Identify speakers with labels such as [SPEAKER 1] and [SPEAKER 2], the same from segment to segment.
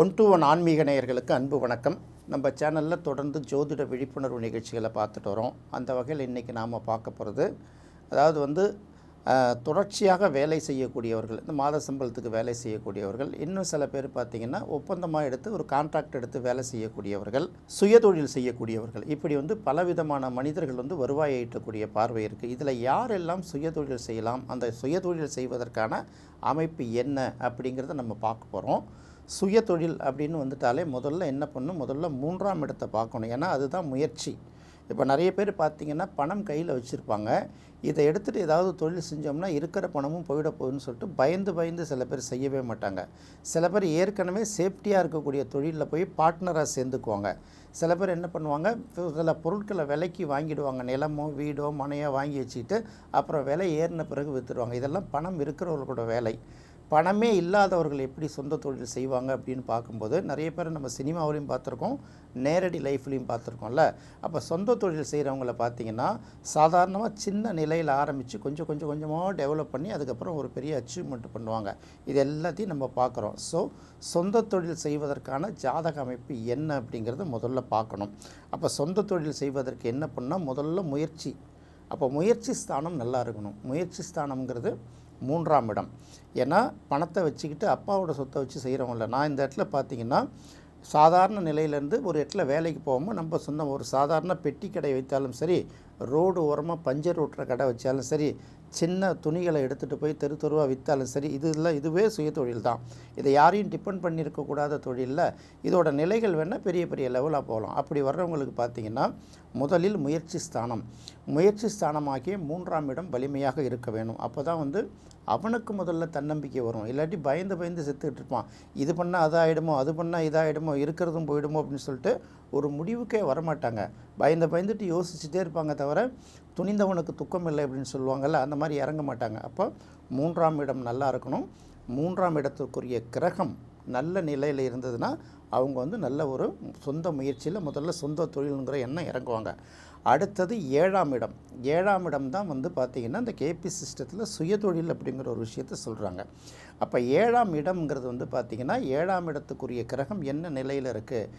[SPEAKER 1] One to one ஆன்மீக நேயர்களுக்கு அன்பு வணக்கம். நம்ம சேனலில் தொடர்ந்து ஜோதிட விழிப்புணர்வு நிகழ்ச்சிகளை பார்த்துட்டு வரோம். அந்த வகையில் இன்றைக்கி நாம் பார்க்க போகிறது அதாவது வந்து தொடர்ச்சியாக வேலை செய்யக்கூடியவர்கள் இந்த மாத சம்பளத்துக்கு வேலை செய்யக்கூடியவர்கள் இன்னும் சில பேர் பார்த்திங்கன்னா ஒப்பந்தமாக எடுத்து ஒரு கான்ட்ராக்ட் எடுத்து வேலை செய்யக்கூடியவர்கள் சுயதொழில் செய்யக்கூடியவர்கள். இப்படி வந்து பலவிதமான மனிதர்கள் வந்து வருவாயை ஈட்டக்கூடிய பார்வை இருக்குது இதில் யாரெல்லாம் சுயதொழில் செய்யலாம் அந்த சுயதொழில் செய்வதற்கான அமைப்பு என்ன அப்படிங்கிறத நம்ம பார்க்க போகிறோம் சுய தொழில் அப்படின்னு வந்துட்டாலே முதல்ல என்ன பண்ணும்? முதல்ல மூன்றாம் இடத்தை பார்க்கணும். ஏன்னா அதுதான் முயற்சி. இப்போ நிறைய பேர் பார்த்திங்கன்னா பணம் கையில் வச்சுருப்பாங்க. இதை எடுத்துகிட்டு ஏதாவது தொழில் செஞ்சோம்னா இருக்கிற பணமும் போயிட போகுதுன்னு சொல்லிட்டு பயந்து பயந்து சில பேர் செய்யவே மாட்டாங்க. சில பேர் ஏற்கனவே சேஃப்டியாக இருக்கக்கூடிய தொழிலில் போய் பார்ட்னராக சேர்ந்துக்குவாங்க. சில பேர் என்ன பண்ணுவாங்க? சில பொருட்களை விலைக்கு வாங்கிடுவாங்க. நிலமோ வீடோ மனையோ வாங்கி வச்சுக்கிட்டு அப்புறம் விலை ஏறின பிறகு விற்றுருவாங்க இதெல்லாம் பணம் இருக்கிறவர்களோட வேலை. பணமே இல்லாதவர்கள் எப்படி சொந்த தொழில் செய்வாங்க அப்படின்னு பார்க்கும்போது நிறைய பேர் நம்ம சினிமாவிலையும் பார்த்துருக்கோம் நேரடி லைஃப்லையும் பார்த்துருக்கோம்ல. அப்போ சொந்த தொழில் செய்கிறவங்கள பார்த்தீங்கன்னா சாதாரணமாக சின்ன நிலையில் ஆரம்பித்து கொஞ்சம் கொஞ்சம் கொஞ்சமாக டெவலப் பண்ணி அதுக்கப்புறம் ஒரு பெரிய அச்சீவ்மெண்ட் பண்ணுவாங்க. இது எல்லாத்தையும் நம்ம பார்க்குறோம். ஸோ சொந்த தொழில் செய்வதற்கான ஜாதக அமைப்பு என்ன அப்படிங்கிறத முதல்ல பார்க்கணும். அப்போ சொந்த தொழில் செய்வதற்கு என்ன பண்ணால் முதல்ல முயற்சி. அப்போ முயற்சி ஸ்தானம் நல்லா இருக்கணும். முயற்சி ஸ்தானம்ங்கிறது மூன்றாம் இடம். ஏன்னா பணத்தை வச்சுக்கிட்டு அப்பாவோட சொத்தை வச்சு செய்கிறவங்கள நான் இந்த இடத்துல பார்த்தீங்கன்னா சாதாரண நிலையிலேருந்து ஒரு இடத்துல வேலைக்கு போகாமல் நம்ம சொந்த ஒரு சாதாரண பெட்டி கடை வைத்தாலும் சரி ரோடு ஓரமாக பஞ்சர் ஓட்டுற கடை வச்சாலும் சரி சின்ன துணிகளை எடுத்துகிட்டு போய் தெரு தெருவாக விற்றாலும் சரி இது இல்லை இதுவே சுய தொழில் தான். இதை யாரையும் டிபெண்ட் பண்ணியிருக்கக்கூடாத தொழிலில் இதோட நிலைகள் வேணால் பெரிய பெரிய லெவலாக போகலாம். அப்படி வர்றவங்களுக்கு பார்த்தீங்கன்னா முதலில் முயற்சி ஸ்தானம். முயற்சி ஸ்தானமாகிய மூன்றாம் இடம் வலிமையாக இருக்க வேணும். அப்போ தான் வந்து அவனுக்கு முதல்ல தன்னம்பிக்கை வரும். இல்லாட்டி பயந்து பயந்து செத்துக்கிட்டு இருப்பான். இது பண்ணால் அதாயிடுமோ அது பண்ணால் இதாகிடுமோ இருக்கிறதும் போயிடுமோ அப்படின்னு சொல்லிட்டு ஒரு முடிவுக்கே வரமாட்டாங்க. பயந்து பயந்துட்டு யோசிச்சுட்டே இருப்பாங்க தவிர துணிந்தவனுக்கு துக்கம் இல்லை அப்படின்னு சொல்லுவாங்கள்ல அந்த மாதிரி இறங்க மாட்டாங்க. அப்போ மூன்றாம் இடம் நல்லா இருக்கணும். மூன்றாம் இடத்துக்குரிய கிரகம் நல்ல நிலையில் இருந்ததுன்னா அவங்க வந்து நல்ல ஒரு சொந்த முயற்சியில் முதல்ல சொந்த தொழிலுங்கிற எண்ணம் இறங்குவாங்க. அடுத்தது ஏழாம் இடம். ஏழாம் இடம் தான் வந்து பார்த்திங்கன்னா இந்த கேபி சிஸ்டத்தில் சுயதொழில் அப்படிங்கிற ஒரு விஷயத்த சொல்கிறாங்க அப்போ ஏழாம் இடம்ங்கிறது வந்து பார்த்திங்கன்னா ஏழாம் இடத்துக்குரிய கிரகம் என்ன நிலையில் இருக்குது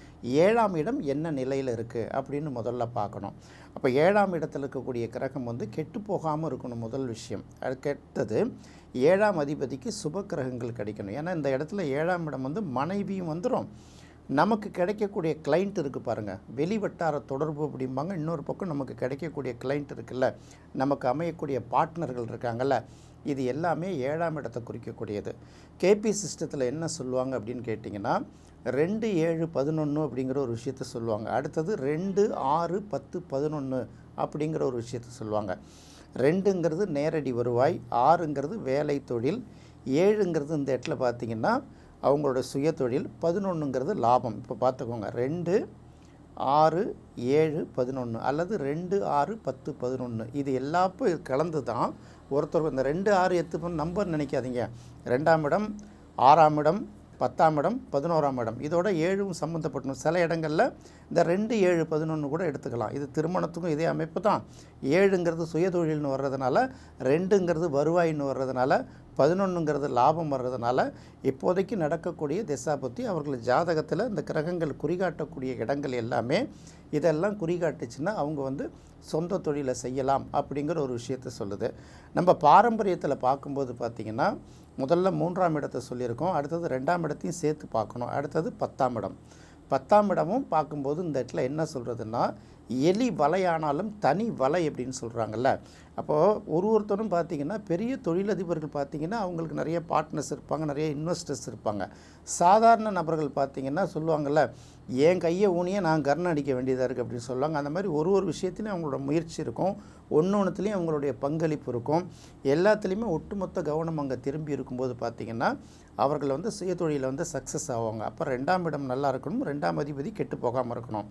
[SPEAKER 1] ஏழாம் இடம் என்ன நிலையில் இருக்குது அப்படின்னு முதல்ல பார்க்கணும். அப்போ ஏழாம் இடத்தில் இருக்கக்கூடிய கிரகம் வந்து கெட்டு போகாமல் இருக்கணும் முதல் விஷயம். அதுக்கடுத்தது ஏழாம் அதிபதிக்கு சுப கிரகங்கள் கிடைக்கணும். ஏன்னா இந்த இடத்துல ஏழாம் இடம் வந்து மனைவியும் வந்துடும் நமக்கு கிடைக்கக்கூடிய கிளைண்ட் இருக்குது பாருங்கள் வெளிவட்டார தொடர்பு அப்படிம்பாங்க. இன்னொரு பக்கம் நமக்கு கிடைக்கக்கூடிய கிளைண்ட் இருக்குல்ல. நமக்கு அமையக்கூடிய பார்ட்னர்கள் இருக்காங்கல்ல. இது எல்லாமே ஏழாம் இடத்தை குறிக்கக்கூடியது. கேபி சிஸ்டத்தில் என்ன சொல்லுவாங்க அப்படின்னு கேட்டிங்கன்னா ரெண்டு ஏழு பதினொன்று அப்படிங்கிற ஒரு விஷயத்த சொல்லுவாங்க. அடுத்தது ரெண்டு ஆறு பத்து பதினொன்று அப்படிங்கிற ஒரு விஷயத்த சொல்லுவாங்க. ரெண்டுங்கிறது நேரடி வருவாய் ஆறுங்கிறது வேலை தொழில் ஏழுங்கிறது இந்த இடத்துல பார்த்திங்கன்னா அவங்களோட சுயதொழில் பதினொன்றுங்கிறது லாபம். இப்போ பார்த்துக்கோங்க ரெண்டு ஆறு ஏழு பதினொன்று அல்லது ரெண்டு ஆறு பத்து பதினொன்று இது எல்லாப்பும் கலந்து தான் ஒருத்தர் இந்த ரெண்டு ஆறு எத்து நம்பர் நினைக்காதீங்க. ரெண்டாம் இடம் ஆறாம் இடம் பத்தாம் இடம் பதினோராம் இடம். இதோட ஏழும் சம்மந்தப்பட்டணும் சில இடங்களில் இந்த ரெண்டு ஏழு பதினொன்று கூட எடுத்துக்கலாம். இது திருமணத்துக்கும் இதே அமைப்பு தான். ஏழுங்கிறது சுயதொழில்னு வர்றதுனால ரெண்டுங்கிறது வருவாயின்னு வர்றதுனால பதினொன்றுங்கிறது லாபம் வர்றதுனால இப்போதைக்கு நடக்கக்கூடிய திசாபத்தி அவர்கள் ஜாதகத்தில் இந்த கிரகங்கள் குறிகாட்டக்கூடிய இடங்கள் எல்லாமே இதெல்லாம் குறிகாட்டுச்சுன்னா அவங்க வந்து சொந்த தொழிலை செய்யலாம் அப்படிங்கிற ஒரு விஷயத்த சொல்லுது. நம்ம பாரம்பரியத்தில் பார்க்கும்போது பார்த்திங்கன்னா முதல்ல மூன்றாம் இடத்தை சொல்லியிருக்கோம். அடுத்தது ரெண்டாம் இடத்தையும் சேர்த்து பார்க்கணும். அடுத்தது பத்தாம் இடம். பத்தாம் இடமும் பார்க்கும்போது இந்த இடத்துல என்ன சொல்கிறதுன்னா எலி வலையானாலும் தனி வலை அப்படின்னு சொல்கிறாங்கல்ல அப்போது ஒரு ஒருத்தரும் பார்த்திங்கன்னா பெரிய தொழிலதிபர்கள் பார்த்திங்கன்னா அவங்களுக்கு நிறைய பார்ட்னர்ஸ் இருப்பாங்க நிறைய இன்வெஸ்டர்ஸ் இருப்பாங்க. சாதாரண நபர்கள் பார்த்திங்கன்னா சொல்லுவாங்கள்ல என் கையை ஊனியே நான் கர்ணம் அடிக்க வேண்டியதாக இருக்குது அப்படின்னு சொல்லுவாங்க. அந்த மாதிரி ஒரு ஒரு விஷயத்துலையும் அவங்களோட முயற்சி இருக்கும். ஒன்று ஒன்றுத்துலேயும் அவங்களுடைய பங்களிப்பு இருக்கும். எல்லாத்துலேயுமே ஒட்டுமொத்த கவனம் அங்கே திரும்பி இருக்கும்போது பார்த்திங்கன்னா அவர்கள் வந்து சுயதொழிலில் வந்து சக்ஸஸ் ஆவாங்க. அப்போ ரெண்டாம் இடம் நல்லா இருக்கணும் ரெண்டாம் அதிபதி கெட்டு போகாமல் இருக்கணும்.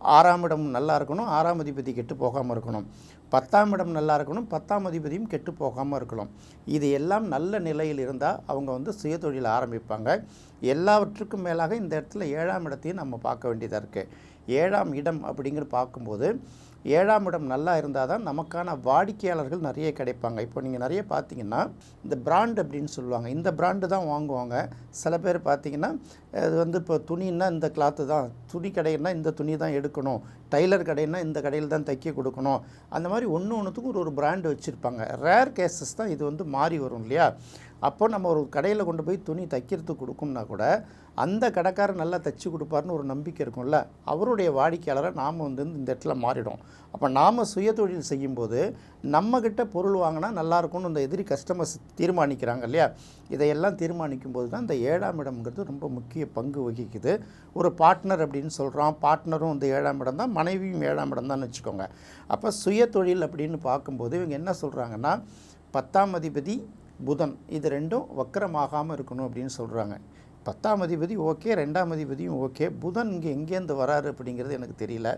[SPEAKER 1] ஆறாம் இடம் நல்லா இருக்கணும் ஆறாம் அதிபதி கெட்டு போகாமல் இருக்கணும். பத்தாம் இடம் நல்லா இருக்கணும் பத்தாம் அதிபதியும் கெட்டு போகாமல் இருக்கணும். இது எல்லாம் நல்ல நிலையில் இருந்தால் அவங்க வந்து சுயதொழில் ஆரம்பிப்பாங்க. எல்லாவற்றுக்கும் மேலாக இந்த இடத்துல ஏழாம் இடத்தையும் நம்ம பார்க்க வேண்டியதாக இருக்குது ஏழாம் இடம் அப்படிங்கிற பார்க்கும்போது ஏழாம் இடம் நல்லா இருந்தால் தான் நமக்கான வாடிக்கையாளர்கள் நிறைய கிடைப்பாங்க. இப்போ நீங்கள் நிறைய பார்த்தீங்கன்னா இந்த பிராண்ட் அப்படின்னு சொல்லுவாங்க. இந்த பிராண்டு தான் வாங்குவாங்க. சில பேர் பார்த்தீங்கன்னா அது வந்து இப்போ துணின்னா இந்த கிளாத்து தான். துணி கடைன்னா இந்த துணி தான் எடுக்கணும். டைலர் கடைன்னா இந்த கடையில் தான் தைக்க கொடுக்கணும். அந்த மாதிரி ஒன்று ஒன்றுத்துக்கும் ஒரு ஒரு பிராண்டு வச்சுருப்பாங்க. ரேர் கேசஸ் தான் இது வந்து மாறி வரும் இல்லையா? அப்போ நம்ம ஒரு கடையில் கொண்டு போய் துணி தைக்கிறதுக்கு கொடுக்கும்னா கூட அந்த கடைக்காரர் நல்லா தைச்சி கொடுப்பாருன்னு ஒரு நம்பிக்கை இருக்கும்ல. அவருடைய வாடிக்கையாளரை நாம் வந்து இந்த இடத்துல மாறிடும் அப்போ நாம் சுயதொழில் செய்யும்போது நம்மக்கிட்ட பொருள் வாங்கினா நல்லாயிருக்கும்னு இந்த எதிரி கஸ்டமர்ஸ் தீர்மானிக்கிறாங்க இல்லையா? இதையெல்லாம் தீர்மானிக்கும் போது தான் இந்த ஏழாம் இடம்ங்கிறது ரொம்ப முக்கிய பங்கு வகிக்குது. ஒரு பார்ட்னர் அப்படின்னு சொல்கிறோம் பார்ட்னரும் இந்த ஏழாம் இடம் தான். மனைவியும் ஏழாம் இடம் தான் வச்சுக்கோங்க. அப்போ சுய தொழில் அப்படின்னு பார்க்கும்போது இவங்க என்ன சொல்கிறாங்கன்னா பத்தாம் அதிபதி புதன். இது ரெண்டும் வக்கரமாகாமல் இருக்கணும் அப்படின்னு சொல்கிறாங்க பத்தாம் அதிபதி ஓகே ரெண்டாம் அதிபதியும் ஓகே. புதன் இங்கே எங்கேருந்து வராரு அப்படிங்கிறது எனக்கு தெரியல.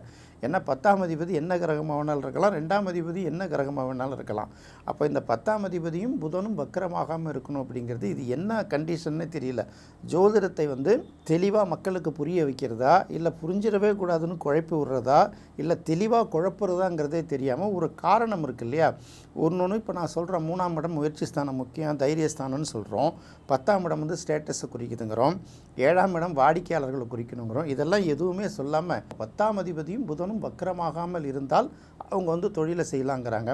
[SPEAKER 1] ஏன்னா பத்தாம் அதிபதி என்ன கிரகமாக வேணாலும் இருக்கலாம் ரெண்டாம் அதிபதி என்ன கிரகமாக வேணாலும் இருக்கலாம். அப்போ இந்த பத்தாம் அதிபதியும் புதனும் வக்கரமாகாமல் இருக்கணும் அப்படிங்கிறது இது என்ன கண்டிஷன்னே தெரியல. ஜோதிடத்தை வந்து தெளிவாக மக்களுக்கு புரிய வைக்கிறதா இல்லை புரிஞ்சிடவே கூடாதுன்னு குழப்பி விடுறதா இல்லை தெளிவாக குழப்புறதாங்கிறதே தெரியாமல் ஒரு காரணம் இருக்கு இல்லையா? ஒன்று ஒன்று இப்போ நான் சொல்கிறேன் மூணாம் இடம் முயற்சி ஸ்தானம் முக்கியம் தைரியஸ்தானம்னு சொல்கிறோம் பத்தாம் இடம் வந்து ஸ்டேட்டஸை குறிக்குதுங்கிறோம். ஏழாம் இடம் வாடிக்கையாளர்களை குறிக்கணுங்கிறோம். இதெல்லாம் எதுவுமே சொல்லாமல் பத்தாம் அதிபதியும் புதனும் வக்கரமாகாமல் இருந்தால் அவங்க வந்து தொழிலை செய்யலாங்கிறாங்க.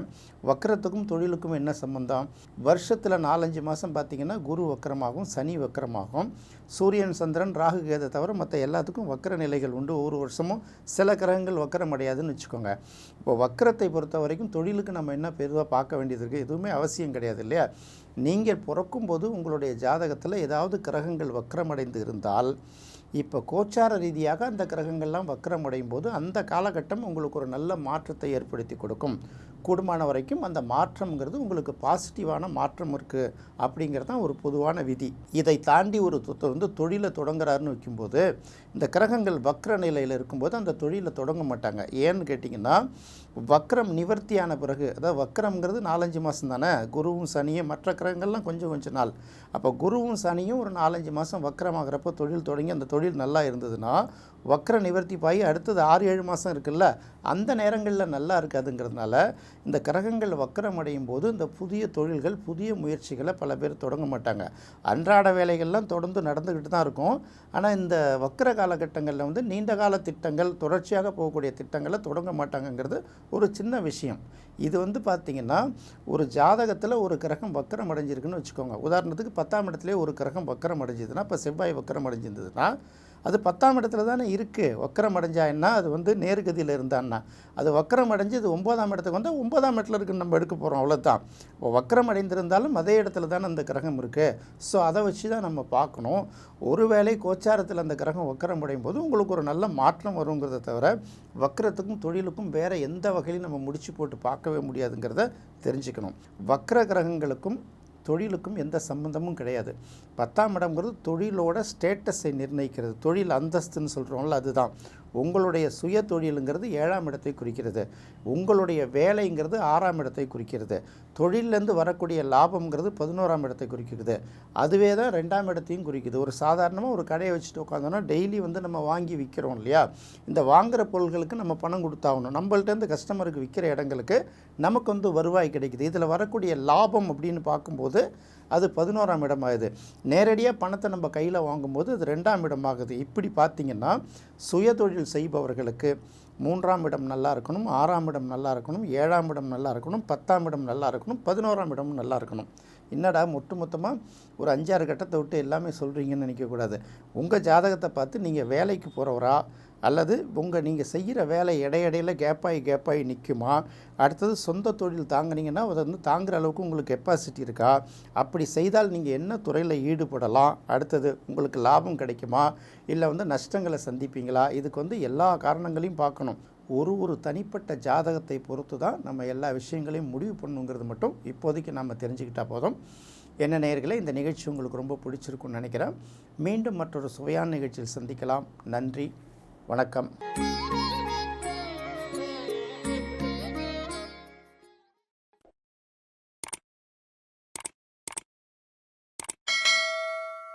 [SPEAKER 1] வக்கரத்துக்கும் தொழிலுக்கும் என்ன சம்பந்தம்? வருஷத்தில் நாலஞ்சு மாதம் பார்த்திங்கன்னா குரு வக்கரமாகும் சனி வக்கரமாகும். சூரியன் சந்திரன் ராகு கேதை தவிர மற்ற எல்லாத்துக்கும் வக்கர நிலைகள் உண்டு. ஒவ்வொரு வருஷமும் சில கிரகங்கள் வக்கரம் அடையாதுன்னு வச்சுக்கோங்க. இப்போ வக்கரத்தை பொறுத்த வரைக்கும் தொழிலுக்கு நம்ம என்ன பெருவாக பார்க்க வேண்டியது இருக்குது எதுவுமே அவசியம் கிடையாது இல்லையா? நீங்கள் பிறக்கும்போது உங்களுடைய ஜாதகத்தில் ஏதாவது கிரகங்கள் வக்கரமடைந்து இருந்தால் இப்போ கோச்சார ரீதியாக அந்த கிரகங்கள்லாம் வக்கரமடையும் போது அந்த காலகட்டம் உங்களுக்கு ஒரு நல்ல மாற்றத்தை ஏற்படுத்தி கொடுக்கும். கூடுமான வரைக்கும் அந்த மாற்றம்ங்கிறது உங்களுக்கு பாசிட்டிவான மாற்றம் இருக்குது அப்படிங்கிறது தான் ஒரு பொதுவான விதி. இதை தாண்டி ஒரு தொ- வந்து தொழிலை தொடங்குறாருன்னு வைக்கும்போது இந்த கிரகங்கள் வக்ர நிலையில் இருக்கும்போது அந்த தொழிலை தொடங்க மாட்டாங்க. ஏன்னு கேட்டிங்கன்னா வக்ரம் நிவர்த்தியான பிறகு அதாவது வக்ரம்ங்கிறது நாலஞ்சு மாதம் தானே குருவும் சனியும் மற்ற கிரகங்கள்லாம் கொஞ்சம் கொஞ்சம் நாள். அப்போ குருவும் சனியும் ஒரு நாலஞ்சு மாதம் வக்ரமாகிறப்போ தொழில் தொடங்கி அந்த தொழில் நல்லா இருந்ததுன்னா வக்ர நிவர்த்தி பாய் அடுத்தது ஆறு ஏழு மாதம் இருக்குல்ல அந்த நேரங்களில் நல்லா இருக்காதுங்கிறதுனால இந்த கிரகங்கள் வக்கரம் அடையும் போது இந்த புதிய தொழில்கள் புதிய முயற்சிகளை பல பேர் தொடங்க மாட்டாங்க. அன்றாட வேலைகள்லாம் தொடர்ந்து நடந்துக்கிட்டு தான் இருக்கும். ஆனால் இந்த வக்கர காலகட்டங்களில் வந்து நீண்ட கால திட்டங்கள் தொடர்ச்சியாக போகக்கூடிய திட்டங்களை தொடங்க மாட்டாங்கங்கிறது ஒரு சின்ன விஷயம். இது வந்து பார்த்திங்கன்னா ஒரு ஜாதகத்தில் ஒரு கிரகம் வக்கரம் அடைஞ்சிருக்குன்னு வச்சுக்கோங்க. உதாரணத்துக்கு பத்தாம் இடத்துலேயே ஒரு கிரகம் வக்கரம் அடைஞ்சதுன்னா இப்போ செவ்வாய் வக்கரம் அடைஞ்சிருந்ததுன்னா அது பத்தாம் இடத்துல தானே இருக்குது வக்கரம் அடைஞ்சாயின்னா அது வந்து நேர்கதியில் இருந்தான்னா அது வக்கரம் அடைஞ்சு இது ஒன்பதாம் இடத்துக்கு வந்தால் ஒன்பதாம் இடத்துல இருக்குன்னு நம்ம எடுக்க போகிறோம் அவ்வளோதான் இப்போ வக்கரம் அடைந்திருந்தாலும் அதே இடத்துல தானே அந்த கிரகம் இருக்குது ஸோ அதை வச்சு தான் நம்ம பார்க்கணும். ஒருவேளை கோச்சாரத்தில் அந்த கிரகம் வக்கரம் அடையும் போது உங்களுக்கு ஒரு நல்ல மாற்றம் வருங்கிறத தவிர வக்கரத்துக்கும் தொழிலுக்கும் வேறு எந்த வகையிலும் நம்ம முடிச்சு போட்டு பார்க்கவே முடியாதுங்கிறத தெரிஞ்சுக்கணும். வக்கர கிரகங்களுக்கும் தொழிலுக்கும் எந்த சம்பந்தமும் கிடையாது. பத்தாம் இடம்ங்கிறது தொழிலோட ஸ்டேட்டஸை நிர்ணயிக்கிறது. தொழில் அந்தஸ்துன்னு சொல்கிறோம்ல அதுதான். உங்களுடைய சுய தொழிலுங்கிறது ஏழாம் இடத்தை குறிக்கிறது. உங்களுடைய வேலைங்கிறது ஆறாம் இடத்தை குறிக்கிறது. தொழிலேருந்து வரக்கூடிய லாபம்ங்கிறது பதினோராம் இடத்தை குறிக்கிறது. அதுவே தான் ரெண்டாம் இடத்தையும் குறிக்குது. ஒரு சாதாரணமாக ஒரு கடையை வச்சுட்டு உட்காந்தோன்னா டெய்லி வந்து நம்ம வாங்கி விற்கிறோம் இல்லையா? இந்த வாங்குகிற பொருள்களுக்கு நம்ம பணம் கொடுத்தாகணும். நம்மள்ட்டேருந்து கஸ்டமருக்கு விற்கிற இடங்களுக்கு நமக்கு வந்து வருவாய் கிடைக்குது. இதில் வரக்கூடிய லாபம் அப்படின்னு பார்க்கும்போது அது பதினோராம் இடமாகுது. நேரடியாக பணத்தை நம்ம கையில் வாங்கும்போது அது ரெண்டாம் இடமாகுது. இப்படி பார்த்திங்கன்னா சுயதொழில் செய்பவர்களுக்கு மூன்றாம் இடம் நல்லா இருக்கணும் ஆறாம் இடம் நல்லா இருக்கணும் ஏழாம் இடம் நல்லா இருக்கணும் பத்தாம் இடம் நல்லா இருக்கணும் பதினோராம் இடமும் நல்லா இருக்கணும். என்னடா ஒட்டு மொத்தமாக ஒரு அஞ்சாறு கட்டத்தை விட்டு எல்லாமே சொல்கிறீங்கன்னு நினைக்கக்கூடாது. உங்கள் ஜாதகத்தை பார்த்து நீங்கள் வேலைக்கு போகிறவரா அல்லது உங்கள் நீங்கள் செய்கிற வேலை இடையிடையில் கேப்பாகி கேப்பாகி நிற்குமா அடுத்தது சொந்த தொழில் தாங்கினீங்கன்னா அதை வந்து தாங்குகிற அளவுக்கு உங்களுக்கு கெப்பாசிட்டி இருக்கா? அப்படி செய்தால் நீங்கள் என்ன துறையில் ஈடுபடலாம்? அடுத்தது உங்களுக்கு லாபம் கிடைக்குமா? இல்லை வந்து நஷ்டங்களை சந்திப்பீங்களா? இதுக்கு வந்து எல்லா காரணங்களையும் பார்க்கணும். ஒரு ஒரு தனிப்பட்ட ஜாதகத்தை பொறுத்து தான் நம்ம எல்லா விஷயங்களையும் முடிவு பண்ணுங்கிறது மட்டும் இப்போதைக்கு நம்ம தெரிஞ்சுக்கிட்டால் போதும். என்ன நேயர்களே இந்த நிகழ்ச்சி உங்களுக்கு ரொம்ப பிடிச்சிருக்குன்னு நினைக்கிறேன். மீண்டும் மற்றொரு சுவையான நிகழ்ச்சியில் சந்திக்கலாம். நன்றி. வணக்கம்.